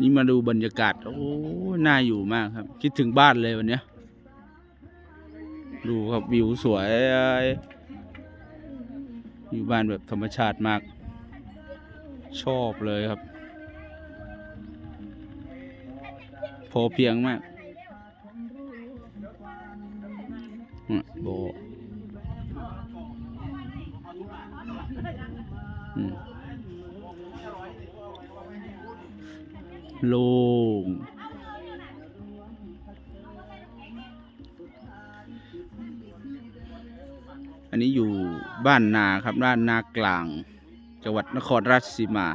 นี่มาดูบรรยากาศ โอ้น่าอยู่มากครับ คิดถึงบ้านเลยวันเนี้ย ดูครับวิวสวย อยู่บ้านแบบธรรมชาติมาก ชอบเลยครับ พอเพียงมากโบอืม โล่งอันนี้อยู่บ้านนาครับบ้านนากลาง จังหวัดนครราชสีมา